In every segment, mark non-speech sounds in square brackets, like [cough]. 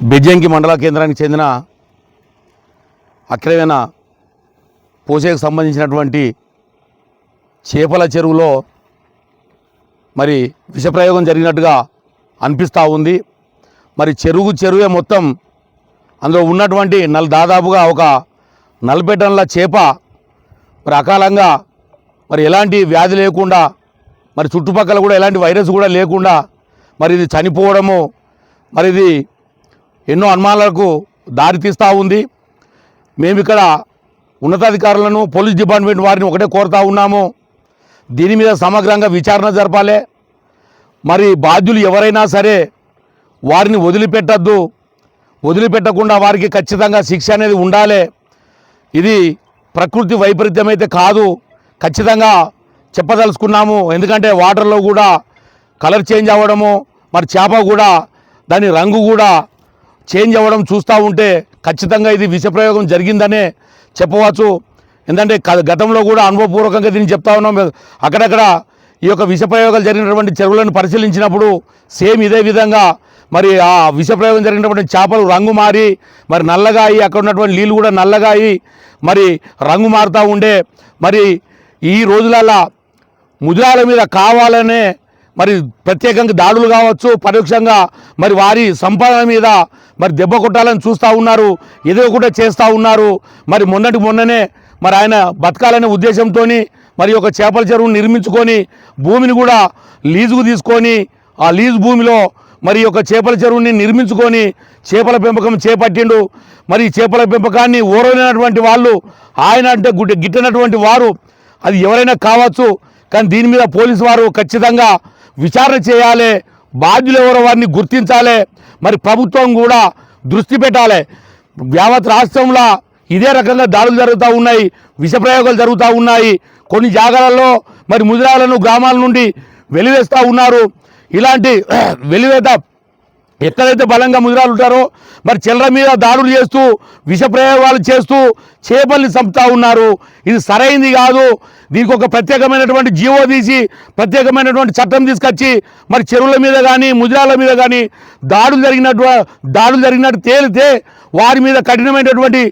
బెజ్జంకి మండల కేంద్రానికి చెందిన అక్రమైన పోసేకు సంబంధించినటువంటి చేపల చెరువులో మరి విషప్రయోగం జరిగినట్టుగా అనిపిస్తూ ఉంది. మరి చెరువు చెరువే మొత్తం అందులో ఉన్నటువంటి నల్ దాదాపుగా ఒక నలభై టన్నుల చేప మరి అకాలంగా మరి ఎలాంటి వ్యాధి లేకుండా మరి చుట్టుపక్కల కూడా ఎలాంటి వైరస్ కూడా లేకుండా మరి ఇది చనిపోవడము మరి ఇది ఎన్నో అనుమానాలకు దారితీస్తూ ఉంది. మేము ఇక్కడ ఉన్నతాధికారులను పోలీస్ డిపార్ట్మెంట్ వారిని ఒకటే కోరుతా ఉన్నాము. దీని మీద సమగ్రంగా విచారణ జరపాలి. మరి బాధ్యులు ఎవరైనా సరే వారిని వదిలిపెట్టద్దు. వదిలిపెట్టకుండా వారికి ఖచ్చితంగా శిక్ష అనేది ఉండాలి. ఇది ప్రకృతి వైపరీత్యం అయితే కాదు. ఖచ్చితంగా చెప్పదలుచుకున్నాము. ఎందుకంటే వాటర్లో కూడా కలర్ చేంజ్ అవ్వడము మరి చేప కూడా దాని రంగు కూడా చేంజ్ అవ్వడం చూస్తూ ఉంటే ఖచ్చితంగా ఇది విషప్రయోగం జరిగిందనే చెప్పవచ్చు. ఎందుకంటే గతంలో కూడా అనుభవపూర్వకంగా దీన్ని చెప్తా ఉన్నాం. అక్కడక్కడ ఈ యొక్క విషప్రయోగాలు జరిగినటువంటి చెరువులను పరిశీలించినప్పుడు సేమ్ ఇదే విధంగా మరి ఆ విషప్రయోగం జరిగినటువంటి చేపలు రంగు మారి మరి నల్లగా అయ్యి అక్కడ ఉన్నటువంటి నీళ్ళు కూడా నల్లగా అయ్యి మరి రంగు మారుతూ ఉండే మరి ఈ రోజులల్లా ముద్రాల మీద కావాలనే మరి ప్రత్యేకంగా దాడులు కావచ్చు పరోక్షంగా మరి వారి సంపాదన మీద మరి దెబ్బ కొట్టాలని చూస్తూ ఉన్నారు ఏదో కూడా చేస్తూ ఉన్నారు. మరి మొన్నటి మొన్ననే మరి ఆయన బతకాలనే ఉద్దేశంతో మరి ఒక చేపల చెరువును నిర్మించుకొని భూమిని కూడా లీజుకు తీసుకొని ఆ లీజు భూమిలో మరి ఒక చేపల చెరువుని నిర్మించుకొని చేపల పెంపకం చేపట్టిండు. మరి చేపల పెంపకాన్ని ఓరలేనటువంటి వాళ్ళు ఆయన అంటే గుడ్డ గిట్టనటువంటి వారు అది ఎవరైనా కావచ్చు కానీ దీని మీద పోలీసు వారు ఖచ్చితంగా విచారణ చేయాలి. బాధ్యులు ఎవరో వారిని గుర్తించాలి. మరి ప్రభుత్వం కూడా దృష్టి పెట్టాలి. యావత్ రాష్ట్రంలో ఇదే రకంగా దాడులు జరుగుతూ ఉన్నాయి. విషప్రయోగాలు జరుగుతూ ఉన్నాయి. కొన్ని జాగాలలో మరి ముదిరాలను గ్రామాల నుండి వెలివేస్తూ ఉన్నారు. ఇలాంటి [clears throat] వెలివేత ఎక్కడైతే బలంగా ముదిరాలు ఉంటారో మరి చిల్లర మీద దాడులు చేస్తూ విషప్రయోగాలు చేస్తూ చేపల్ని చంపుతా ఉన్నారు. ఇది సరైంది కాదు. దీనికి ఒక ప్రత్యేకమైనటువంటి జీవో తీసి ప్రత్యేకమైనటువంటి చట్టం తీసుకొచ్చి మరి చెరువుల మీద కానీ ముదిరాల మీద కానీ దాడులు జరిగినట్టు దాడులు జరిగినట్టు తేలితే వారి మీద కఠినమైనటువంటి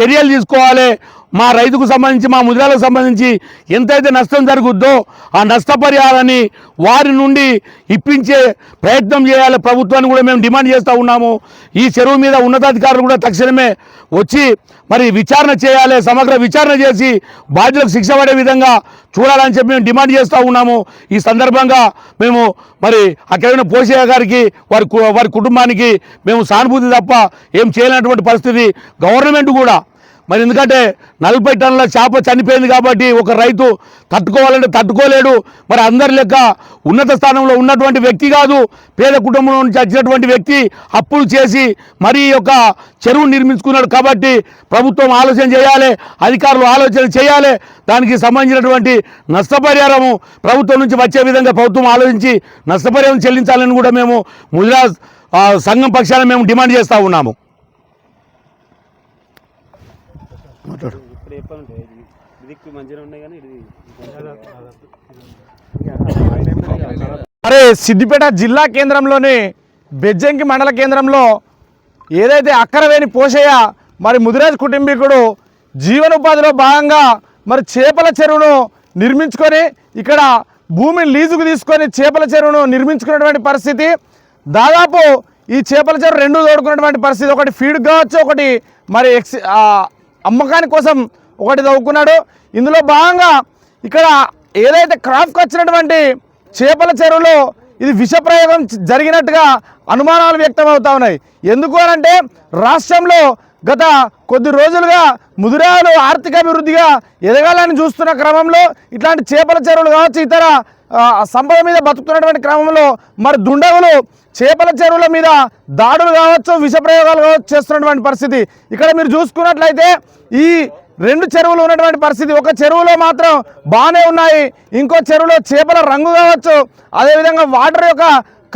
చర్యలు తీసుకోవాలి. మా రైతుకు సంబంధించి మా ముద్రాలకు సంబంధించి ఎంతైతే నష్టం జరుగుద్దో ఆ నష్టపరిహారాన్ని వారి నుండి ఇప్పించే ప్రయత్నం చేయాలి. ప్రభుత్వాన్ని కూడా మేము డిమాండ్ చేస్తూ ఉన్నాము. ఈ చెరువు మీద ఉన్నతాధికారులు కూడా తక్షణమే వచ్చి మరి విచారణ చేయాలి సమగ్ర విచారణ చేసి బాధ్యులకు శిక్ష పడే విధంగా చూడాలని చెప్పి మేము డిమాండ్ చేస్తూ ఉన్నాము. ఈ సందర్భంగా మేము మరి అక్కడైన పోషయ్య గారికి వారి కు- వారి కుటుంబానికి మేము సానుభూతి తప్ప ఏం చేయలేనటువంటి పరిస్థితి గవర్నమెంట్ కూడా మరి ఎందుకంటే నలభై టన్నుల చేప చనిపోయింది కాబట్టి ఒక రైతు తట్టుకోవాలంటే తట్టుకోలేడు. మరి అందరి లెక్క ఉన్నత స్థానంలో ఉన్నటువంటి వ్యక్తి కాదు పేద కుటుంబం నుంచి వచ్చినటువంటి వ్యక్తి అప్పులు చేసి మరి ఈ యొక్క చెరువు నిర్మించుకున్నాడు కాబట్టి ప్రభుత్వం ఆలోచన చేయాలి అధికారులు ఆలోచన చేయాలి. దానికి సంబంధించినటువంటి నష్టపరిహారము ప్రభుత్వం నుంచి వచ్చే విధంగా ప్రభుత్వం ఆలోచించి నష్టపరిహారం చెల్లించాలని కూడా మేము ముజరాజ్ సంఘం పక్షాన మేము డిమాండ్ చేస్తూ ఉన్నాము. మాట్లాడు. ఇప్పుడు చెప్పాలంటే ఇది ఇదికి మంచిగా ఉన్నాయి కానీ ఇది అరే సిద్దిపేట జిల్లా కేంద్రంలోని బెజ్జంకి మండల కేంద్రంలో ఏదైతే అక్కరవేని పోషయ్య మరి ముదిరాజ్ కుటుంబీకుడు జీవనోపాధిలో భాగంగా మరి చేపల చెరువును నిర్మించుకొని ఇక్కడ భూమిని లీజుకు తీసుకొని చేపల చెరువును నిర్మించుకున్నటువంటి పరిస్థితి. దాదాపు ఈ చేపల చెరువు రెండు తోడుకున్నటువంటి పరిస్థితి. ఒకటి ఫీడ్ కావచ్చు ఒకటి మరి ఎక్స్ ఆ, అమ్మకాని కోసం ఒకటి తవ్వుకున్నాడు. ఇందులో భాగంగా ఇక్కడ ఏదైతే క్రాఫ్ట్కి వచ్చినటువంటి చేపల చెరువులో ఇది విషప్రయోగం జరిగినట్టుగా అనుమానాలు వ్యక్తం అవుతా ఉన్నాయి. ఎందుకు అనంటే రాష్ట్రంలో గత కొద్ది రోజులుగా ముదిరాలు ఆర్థికాభివృద్ధిగా ఎదగాలని చూస్తున్న క్రమంలో ఇట్లాంటి చేపల చెరువులు కావచ్చు ఇతర సంపద మీద బతుకుతున్నటువంటి క్రమంలో మరి దుండగులు చేపల చెరువుల మీద దాడులు కావచ్చు విషప్రయోగాలు కావచ్చు చేస్తున్నటువంటి పరిస్థితి. ఇక్కడ మీరు చూసుకున్నట్లయితే ఈ రెండు చెరువులు ఉన్నటువంటి పరిస్థితి. ఒక చెరువులో మాత్రం బాగానే ఉన్నాయి. ఇంకో చెరువులో చేపల రంగు కావచ్చు. అదేవిధంగా వాటర్ యొక్క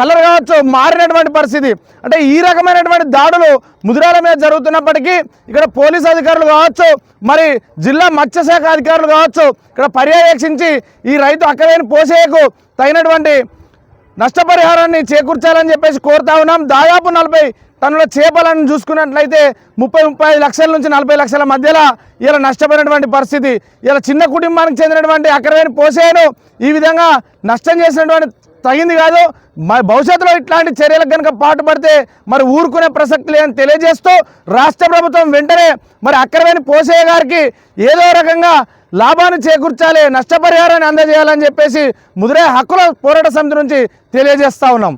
కలర్ కావచ్చు మారినటువంటి పరిస్థితి. అంటే ఈ రకమైనటువంటి దాడులు ముదిరాల మీద జరుగుతున్నప్పటికీ ఇక్కడ పోలీస్ అధికారులు కావచ్చు మరి జిల్లా మత్స్యశాఖ అధికారులు కావచ్చు ఇక్కడ పర్యవేక్షించి ఈ రైతు అక్కడైన పోసేయకు తగినటువంటి నష్టపరిహారాన్ని చేకూర్చాలని చెప్పేసి కోరుతా ఉన్నాం. దాదాపు నలభై తనలో చేపలను చూసుకున్నట్లయితే ముప్పై ముప్పై ఐదు లక్షల నుంచి నలభై లక్షల మధ్యలో ఇలా నష్టపోయినటువంటి పరిస్థితి. ఇలా చిన్న కుటుంబానికి చెందినటువంటి అక్కడైన పోసేను ఈ విధంగా నష్టం చేసినటువంటి తగింది కాదు. మరి భవిష్యత్తులో ఇట్లాంటి చర్యలకు కనుక పాటుపడితే మరి ఊరుకునే ప్రసక్తి లేదని తెలియజేస్తూ రాష్ట్ర ప్రభుత్వం వెంటనే మరి అక్కడైన పోసయ్య గారికి ఏదో రకంగా లాభాన్ని చేకూర్చాలి నష్టపరిహారాన్ని అందజేయాలని చెప్పేసి ముదిరే హక్కుల పోరాట సమితి నుంచి తెలియజేస్తా ఉన్నాం.